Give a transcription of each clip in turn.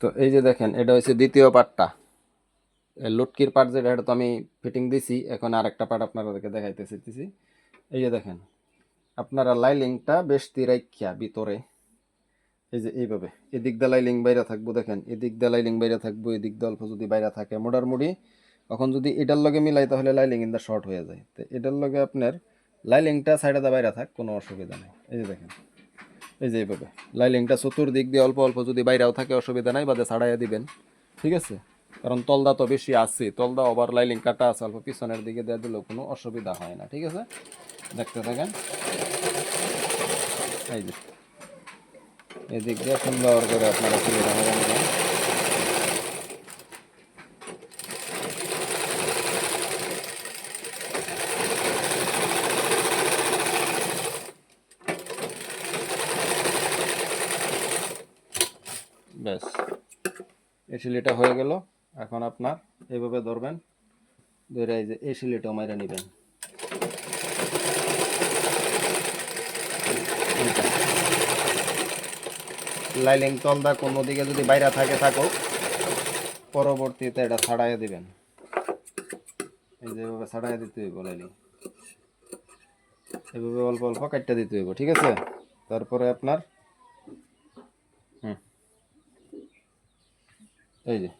তো এই যে দেখেন, এটা হচ্ছে দ্বিতীয় পার্টটা লুটকির পার্ট যেটা, এটা তো আমি ফিটিং দিছি, এখন আরেকটা পার্ট আপনাদেরকে দেখাইতেছি দিছি। এই যে দেখেন, আপনারা লাইলিংটা বেশ তিরাইখিয়া ভিতরে। এই যে এইভাবে, এদিক দিয়ে লাইলিং বাইরে থাকব, দেখেন, এদিক দিয়ে লাইলিং বাইরে থাকব, এদিক দিয়ে অল্প যদি বাইরে থাকে মোটামুটি এখন যদি এটার লগে মিলাই তাহলে লাইলিং ইন শর্ট হয়ে যায়। তো এটার লগে আপনার লাইলিংটা সাইডে দা বাইরে থাক, কোনো অসুবিধা নেই। এই যে দেখেন এই যে এইভাবে। লাইলিংটা চতুর দিক দিয়ে অল্প অল্প যদি বাইরেও থাকে, অসুবিধা নাই, বাদে ছাড়াইয়া দিবেন। ঠিক আছে? কারণ তলদা তো বেশি আছে, তলদা ওভার লাইলিং কাটা আছে, অল্প পিছনের দিকে দেওয়া দিলেও কোনো অসুবিধা হয় না, ঠিক আছে? দেখতে থাকেন। এই যে। এদিক দিয়ে সুন্দর করে আপনারা ব্যাস এই সিলিটা হয়ে গেল। এখন আপনার এইভাবে ধরবেন, ধরে যে এই সিলিটাও মাইরা নেবেন। লাইলিং তলদা কোনো দিকে যদি বাইরে থাকে, থাকুক, পরবর্তীতে এটা ছাড়াইয়া দিবেন। এই যে এভাবে ছাড়াইয়া দিতে হইব লাইলিং। এভাবে অল্প অল্প কাটটা দিতে হইব, ঠিক আছে? তারপরে আপনার এই যে,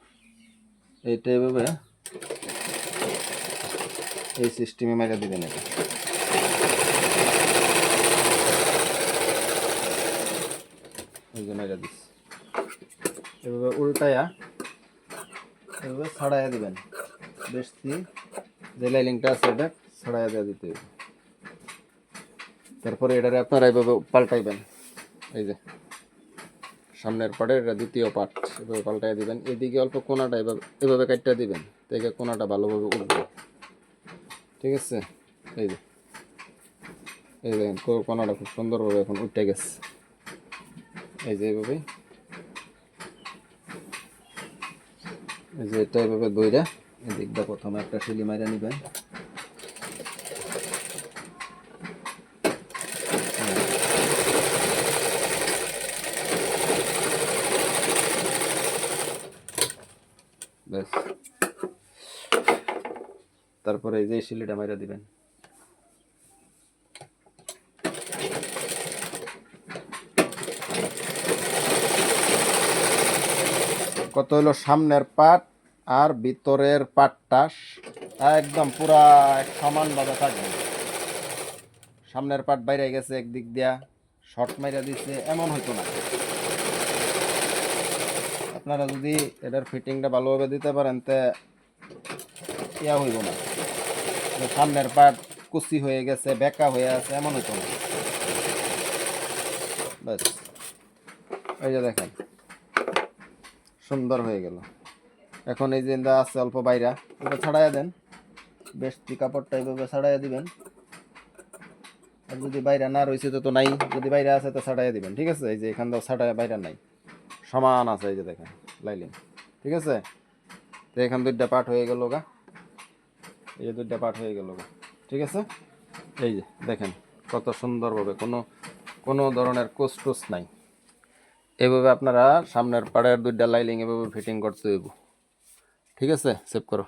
এইটা এভাবে এই সিস্টেমে মেরে দিবেন এটা। এই যে মেরে দিস এভাবে উল্টায়া, এভাবে ছাড়াইয়া দিবেন। বেশি যে লাইলিংটা আছে এটা ছাড়াইয়া দেওয়া দিতে হবে। তারপরে এটারে আপনারা এইভাবে পাল্টাইবেন। এই যে সামনের পার্টের এটা দ্বিতীয় পার্ট এভাবে পাল্টাই দিবেন। এদিকে অল্প কোনাটা এভাবে এভাবে কাটটা দিবেন। থেকে কোনাটা ভালোভাবে উঠবে। ঠিক আছে? এই যে। এই দেখেন কোনাটা খুব সুন্দরভাবে এখন উঠে গেছে। এই যে এইভাবে এই যে এটা এভাবে দইরা এদিকটা প্রথমে একটা শিলি মাইরা নিবেন। ব্যাস। তারপরে এই যে শিলিটা মাইরা দিবেন। কত হলো সামনের পাট আর ভিতরের পাটটা? একদম পুরা এক সমানভাবে থাকবে। সামনের পাট বাইরে গেছে, একদিক দিয়া শর্ট মাইরা দিছে, এমন হইতো না। আপনারা যদি এটার ফিটিংটা ভালোভাবে দিতে পারেন, তে ইয়া হইব না। সামনের পাট কুচি হয়ে গেছে, বেকা হয়ে আছে, এমন হইতো না। ব্যাস। এই যে দেখেন, সুন্দর হয়ে গেল। এখন এই যে আছে অল্প বাইরা ওটা ছাড়াইয়া দেন। বেশ কাপড়টা এইভাবে ছাড়াইয়া দিবেন। আর যদি বাইরা না রয়েছে, তো তো নাই। যদি বাইরে আছে, তো ছাড়াইয়া দিবেন। ঠিক আছে? এই যে এখান থেকে ছাড়াই বাইরা নাই। সমান আছে, এই যে দেখেন লাইলিং ঠিক আছে? তো এখান দুইটা পার্ট হয়ে গেল গা। এই যে দুইটা পার্ট হয়ে গেল গা, ঠিক আছে? এই যে দেখেন, কত সুন্দরভাবে, কোনো কোনো ধরনের কোস্টোস নাই। এভাবে আপনারা সামনের পাড়ের দুইটা লাইলিং এভাবে ফিটিং করতে হইব। ঠিক আছে? সেভ করো।